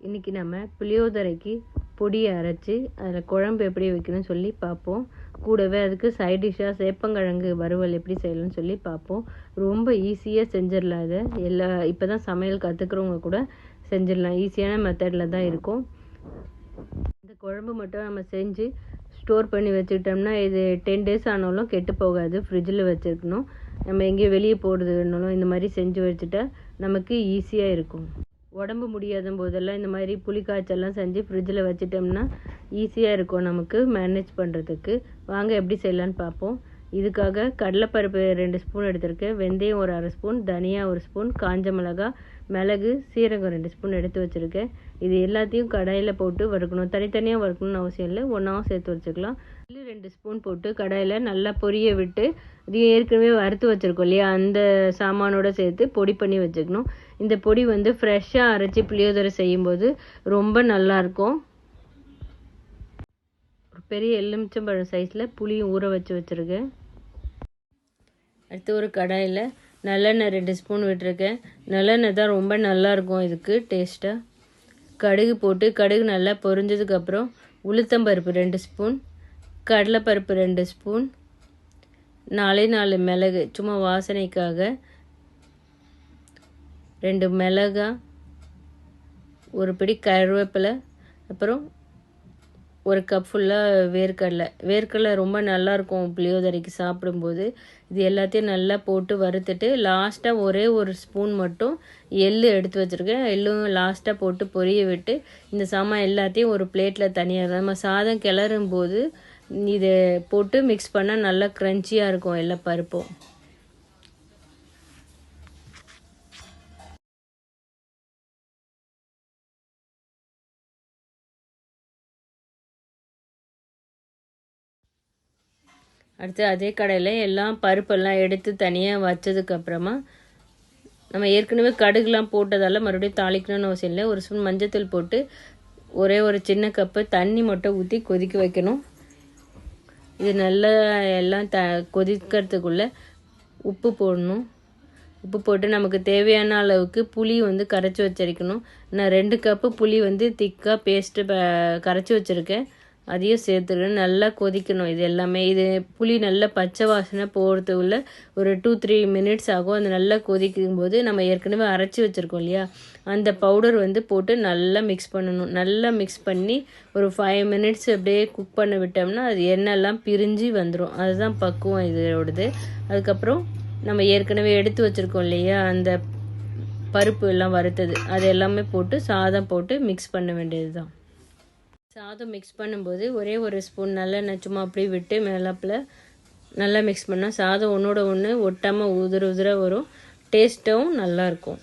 இன்றைக்கி நம்ம புளியோதரைக்கு பொடியை அரைச்சி அதில் குழம்பு எப்படி வைக்கணும்னு சொல்லி பார்ப்போம். கூடவே அதுக்கு சைட் டிஷ்ஷாக சேப்பங்கிழங்கு வறுவல் எப்படி செய்யலாம்னு சொல்லி பார்ப்போம். ரொம்ப ஈஸியாக செஞ்சிடலாம் இதை. எல்லா இப்போ தான் சமையல் கற்றுக்குறவங்க கூட செஞ்சிடலாம். ஈஸியான மெத்தடில் தான் இருக்கும். இந்த குழம்பு மட்டும் நம்ம செஞ்சு ஸ்டோர் பண்ணி வச்சுக்கிட்டோம்னா இது டென் டேஸ் ஆனாலும் கெட்டு போகாது. ஃப்ரிட்ஜில் வச்சுருக்கணும். நம்ம எங்கேயும் வெளியே போடுறதுனாலும் இந்த மாதிரி செஞ்சு வச்சுட்டா நமக்கு ஈஸியாக இருக்கும். உடம்பு முடியாத போதெல்லாம் இந்த மாதிரி புளி காய்ச்சல்லாம் செஞ்சு ஃப்ரிட்ஜில் வச்சிட்டோம்னா ஈஸியாக இருக்கும் நமக்கு மேனேஜ் பண்ணுறதுக்கு வாங்க எப்படி செய்யலான்னு பார்ப்போம். இதுக்காக கடலைப்பருப்பு ரெண்டு ஸ்பூன் எடுத்திருக்கேன். வெந்தயம் ஒரு அரை ஸ்பூன் தனியா ஒரு ஸ்பூன் காஞ்ச மிளகா மிளகு சீரகம் ரெண்டு ஸ்பூன் எடுத்து வச்சுருக்கேன். இது எல்லாத்தையும் கடாயில் போட்டு வறுக்கணும். தனித்தனியாக வறுக்கணும்னு அவசியம் இல்லை. ஒன்றாவும் சேர்த்து வச்சுக்கலாம். ரெண்டு ஸ்பூன் போட்டு கடாயில் நல்லா பொரிய விட்டு இது ஏற்கனவே வறுத்து வச்சுருக்கோம் இல்லையா? அந்த சாமானோட சேர்த்து பொடி பண்ணி வச்சுக்கணும். இந்த பொடி வந்து ஃப்ரெஷ்ஷாக அரைச்சி புளியோதரை செய்யும்போது ரொம்ப நல்லாயிருக்கும் ஒரு பெரிய எலுமிச்சம்பழம் சைஸில் புளியும் ஊற வச்சு வச்சுருக்கேன். அடுத்து ஒரு கடாயில் நல்லெண்ணெய் ரெண்டு ஸ்பூன் விட்டுருக்கேன். நல்லெண்ணெய் தான் ரொம்ப நல்லாயிருக்கும் இதுக்கு டேஸ்ட்டாக கடுகு போட்டு கடுகு நல்லா பொரிஞ்சதுக்கப்புறம் உளுத்தம்பருப்பு ரெண்டு ஸ்பூன். கடலைப்பருப்பு ரெண்டு ஸ்பூன் நாலே நாலு மிளகு சும்மா வாசனைக்காக ரெண்டு மிளகா ஒரு பிடி கருவேப்பிலை அப்புறம் ஒரு கப் ஃபுல்லாக வேர்க்கடலை. வேர்க்கடலை ரொம்ப நல்லாயிருக்கும் புளியோதரைக்கு சாப்பிடும்போது. இது எல்லாத்தையும் நல்லா போட்டு வறுத்துட்டு லாஸ்ட்டாக ஒரே ஒரு ஸ்பூன் மட்டும் எள்ளு எடுத்து வச்சுருக்கேன். எள்ளும் லாஸ்ட்டாக போட்டு பொரிய விட்டு இந்த சாமான் எல்லாத்தையும் ஒரு பிளேட்டில் தனியாக நம்ம சாதம் கிளறும் போது இதை போட்டு மிக்ஸ் பண்ணால் நல்லா க்ரன்ச்சியாக இருக்கும் எல்லா பருப்பும். அடுத்து அதே கடையில் எல்லாம் பருப்பெல்லாம் எடுத்து தனியாக வச்சதுக்கப்புறமா நம்ம ஏற்கனவே கடுகுலாம் போட்டதால் மறுபடியும் தாளிக்கணும்னு அவசியம் இல்லை. ஒரு ஸ்பூன் மஞ்சத்தூள் போட்டு ஒரே ஒரு சின்ன கப்பு தண்ணி மட்டும் ஊற்றி கொதிக்க வைக்கணும். இது நல்லா எல்லாம் த கொதிக்கிறதுக்குள்ளே உப்பு போடணும். உப்பு போட்டு நமக்கு தேவையான அளவுக்கு புளி வந்து கரைச்சி வச்சிருக்கணும். நான் ரெண்டு கப்பு புளி வந்து திக்காக பேஸ்ட்டு கரைச்சி வச்சுருக்கேன். அதையும் சேர்த்துக்கணும் நல்லா கொதிக்கணும். இது எல்லாமே இது புளி நல்லா பச்சை வாசனை போகிறதுக்குள்ள ஒரு டூ த்ரீ மினிட்ஸ் ஆகும். அது நல்லா கொதிக்கும் போது நம்ம ஏற்கனவே அரைச்சி வச்சுருக்கோம் இல்லையா? அந்த பவுடர் வந்து போட்டு நல்லா மிக்ஸ் பண்ணணும். நல்லா மிக்ஸ் பண்ணி ஒரு ஃபைவ் மினிட்ஸ் அப்படியே குக் பண்ண விட்டோம்னா அது எண்ணெய்லாம் பிரிஞ்சு வந்துடும் அதுதான் பக்குவம் இதோடது. அதுக்கப்புறம் நம்ம ஏற்கனவே எடுத்து வச்சுருக்கோம் இல்லையா? அந்த பருப்பு எல்லாம் வறுத்தது. அது எல்லாமே போட்டு சாதம் போட்டு மிக்ஸ் பண்ண வேண்டியது தான் சாதம் மிக்ஸ் பண்ணும்போது ஒரே ஒரு ஸ்பூன் நல்லெண்ணெய் சும்மா அப்படியே விட்டு மேலாப்பில் நல்லா மிக்ஸ் பண்ணால் சாதம் ஒன்றோட ஒன்று ஒட்டாமல் உதிர உதிர வரும். டேஸ்ட்டும் நல்லாயிருக்கும்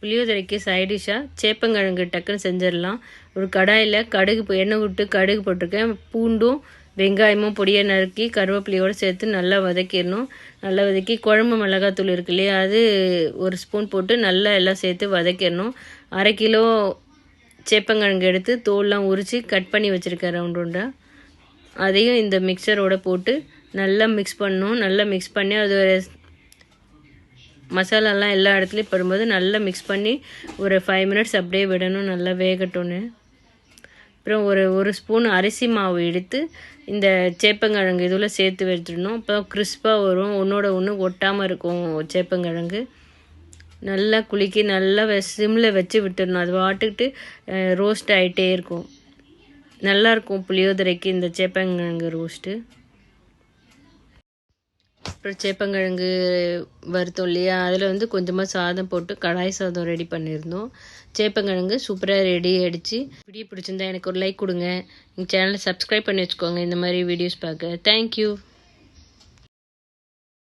புளியோதரைக்கு சைடிஷாக சேப்பங்கிழங்கு டக்குன்னு செஞ்சிடலாம். ஒரு கடாயில் கடுகு எண்ணெய் விட்டு கடுகு போட்டிருக்கேன். பூண்டும் வெங்காயமும் பொடியை நறுக்கி கருவேப்பிலையோடு சேர்த்து நல்லா வதக்கிடணும். நல்லா வதக்கி குழம்பு மிளகாத்தூள் இருக்கு இல்லையா? அது ஒரு ஸ்பூன் போட்டு நல்லா எல்லாம் சேர்த்து வதக்கிடணும். அரை கிலோ சேப்பங்கிழங்கு எடுத்து தோல்லாம் உரித்து கட் பண்ணி வச்சுருக்கேன் ரவுண்ட் ரவுண்டாக அதையும் இந்த மிக்சரோட போட்டு நல்லா மிக்ஸ் பண்ணணும். நல்லா மிக்ஸ் பண்ணி அது மசாலாலாம் எல்லா இடத்துலையும் படும்போது நல்லா மிக்ஸ் பண்ணி ஒரு ஃபைவ் மினிட்ஸ் அப்படியே விடணும். நல்லா வேகட்டோன்னு அப்புறம் ஒரு ஒரு ஸ்பூன் அரிசி மாவு எடுத்து இந்த சேப்பங்கிழங்கு இதில் சேர்த்து வச்சிடணும். அப்போ கிறிஸ்பாக வரும். ஒன்றோட ஒன்று ஒட்டாமல் இருக்கும் சேப்பங்கிழங்கு. நல்லா குலுக்கி நல்லா சிம்மில் வச்சு விட்டுடணும். அது வாட்டுக்கிட்டு ரோஸ்ட் ஆகிட்டே இருக்கும். நல்லாயிருக்கும் புளியோதரைக்கு இந்த சேப்பங்கிழங்கு ரோஸ்ட்டு அப்புறம் சேப்பங்கிழங்கு வறுத்தோம் இல்லையா? அதில் வந்து கொஞ்சமாக சாதம் போட்டு கடாய் சாதம் ரெடி பண்ணியிருந்தோம். சேப்பங்கிழங்கு சூப்பராக ரெடி ஆகிடுச்சு வீடியோ பிடிச்சிருந்தா எனக்கு ஒரு லைக் கொடுங்க. எங்கள் சேனலை சப்ஸ்கிரைப் பண்ணி வச்சுக்கோங்க. இந்த மாதிரி வீடியோஸ் பார்க்க. தேங்க்யூ